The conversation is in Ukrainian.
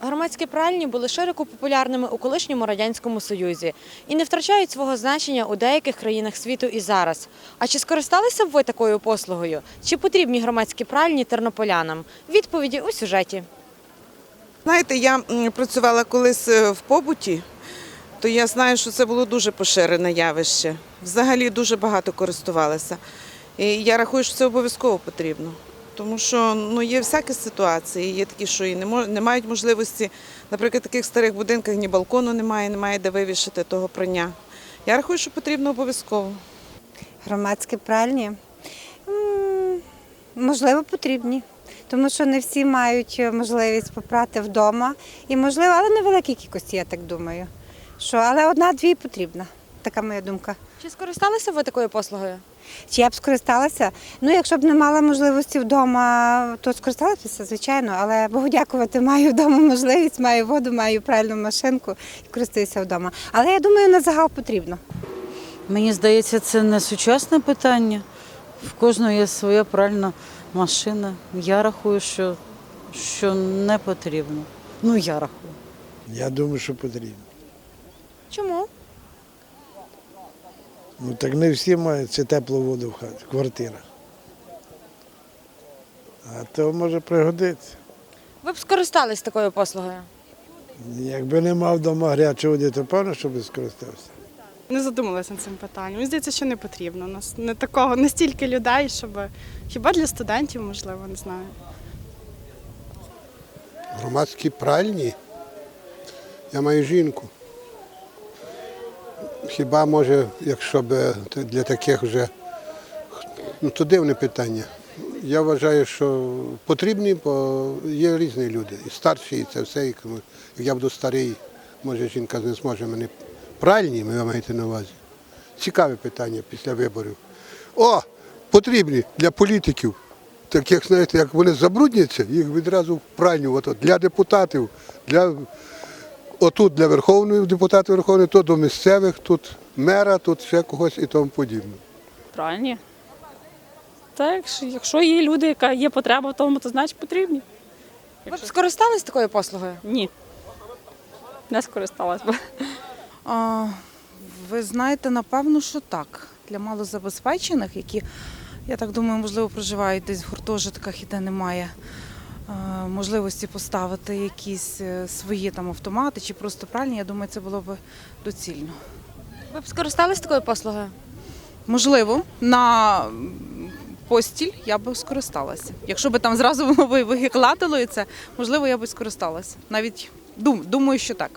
Громадські пральні були широко популярними у колишньому радянському союзі і не втрачають свого значення у деяких країнах світу і зараз. А чи скористалися б ви такою послугою? Чи потрібні громадські пральні тернополянам? Відповіді у сюжеті. Знаєте, я працювала колись е, в побуті, то я знаю, що це було дуже поширене явище. Взагалі дуже багато користувалася. І я рахую, що це обов'язково потрібно. Тому що ну, є всякі ситуації, є такі, що і не, мож- не мають можливості, наприклад, в таких старих будинках ні балкону немає, немає де вивішити того прання. Я рахую, що потрібно обов'язково. Громадські пральні можливо потрібні, тому що не всі мають можливість попрати вдома. І можливо, але не в великій кількості, я так думаю. Що, але одна-дві потрібна. Така моя думка. Чи скористалися б ви такою послугою? Чи я б скористалася? Ну, якщо б не мала можливості вдома, то скористалася, звичайно, але Богу дякувати, маю вдома можливість, маю воду, маю пральну машинку і користуюся вдома. Але я думаю, на загал потрібно. Мені здається, це не сучасне питання. В кожного є своя пральна машина. Я рахую, що, що не потрібно. Ну, я рахую. Я думаю, що потрібно. Чому? Ну так не всі мають це теплу воду в хаті, в квартирах. А то може пригодиться. Ви б скористались такою послугою? Якби не мав вдома гарячої води, то певно, що би скористався. Не задумалася над цим питанням. Мені здається, що не потрібно. У нас не такого, не стільки людей, щоб хіба для студентів, можливо, не знаю. Громадські пральні. Я маю жінку. Хіба може, якщо б для таких вже ну, то дивне питання. Я вважаю, що потрібні, бо є різні люди. І старші, і це все. І я буду старий, може жінка не зможе мене пральні, ви маєте на увазі. Цікаве питання після виборів. О, потрібні для політиків. Таких, знаєте, як вони забрудняться, їх відразу в пральню. Для депутатів, для отут для Верховної депутатів Верховної, то до місцевих, тут мера, тут ще когось і тому подібне. Правильні. Так, якщо- якщо є люди, яка є потреба в тому, то значить потрібні. Ви б скористались такою послугою? Ні. Не скористалась би. А, ви знаєте, напевно, що так. Для малозабезпечених, які, я так думаю, можливо, проживають десь в гуртожитках і де немає можливості поставити якісь е, свої там автомати чи просто пральні, я думаю, це було б доцільно. Ви б скористалися такою послугою? Можливо, на постіль я би скористалася. Якщо б там зразу воно би вигладило і це, можливо, я би скористалася. Навіть думаю, що так.